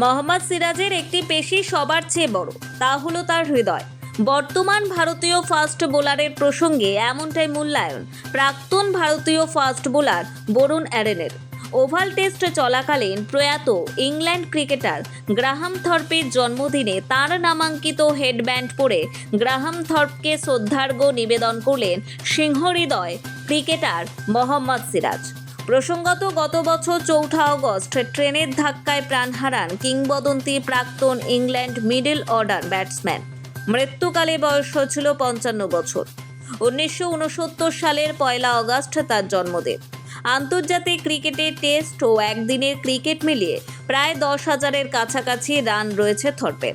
মোহাম্মদ সিরাজের একটি পেশি সবার চেয়ে বড়, তা হলো তার হৃদয়। বর্তমান ভারতীয় ফাস্ট বোলারের প্রসঙ্গে এমনটাই মূল্যায়ন প্রাক্তন ভারতীয় ফাস্ট বোলার বরুণ অ্যারেনের। ওভাল টেস্ট চলাকালীন প্রয়াত ইংল্যান্ড ক্রিকেটার গ্রাহাম থর্পের জন্মদিনে তার নামাঙ্কিত হেডব্যান্ড পরে গ্রাহাম থর্পকে শ্রদ্ধার্ঘ নিবেদন করলেন সিংহহৃদয় ক্রিকেটার মোহাম্মদ সিরাজ। প্রসঙ্গত, গত বছর চৌঠা অগস্ট ট্রেনের ধাক্কায় প্রাণ হারান কিংবদন্তি প্রাক্তন ইংল্যান্ড মিডল অর্ডার ব্যাটসম্যান। মৃত্যুকালে বয়স হয়েছিল পঞ্চান্ন বছর। উনিশশো উনসত্তর সালের পয়লা অগস্ট তার জন্মদিন। আন্তর্জাতিক ক্রিকেটে টেস্ট ও একদিনের ক্রিকেট মিলিয়ে প্রায় দশ হাজারের কাছাকাছি রান রয়েছে থর্পের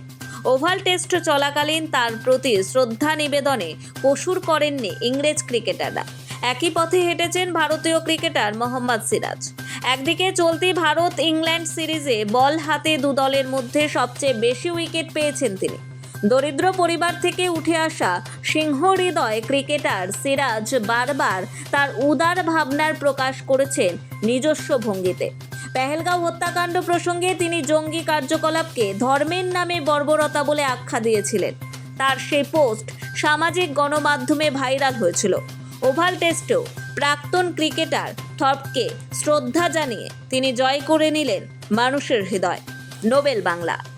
ওভাল টেস্ট চলাকালীন তার প্রতি শ্রদ্ধা নিবেদনে কসুর করেননি ইংরেজ ক্রিকেটাররা। একই পথে হেঁটেছেন ভারতীয় ক্রিকেটার মোহাম্মদ সিরাজ। একদিকে চলতি ভারত ইংল্যান্ড সিরিজে বল হাতে দু দলের মধ্যে সবচেয়ে বেশি উইকেট পেয়েছেন তিনি। দরিদ্র পরিবার থেকে উঠে আসা সিংহ হৃদয় ক্রিকেটার সিরাজ বারবার তার উদার ভাবনার প্রকাশ করেছেন নিজস্ব ভঙ্গিতে। পেহেলগাঁও হত্যাকাণ্ড প্রসঙ্গে তিনি জঙ্গি কার্যকলাপকে ধর্মের নামে বর্বরতা বলে আখ্যা দিয়েছিলেন। তার সেই পোস্ট সামাজিক গণমাধ্যমে ভাইরাল হয়েছিল। ওভাল টেস্টেও প্রাক্তন ক্রিকেটার থপকে শ্রদ্ধা জানিয়ে তিনি জয় করে নিলেন মানুষের হৃদয়, নোবেল বাংলা।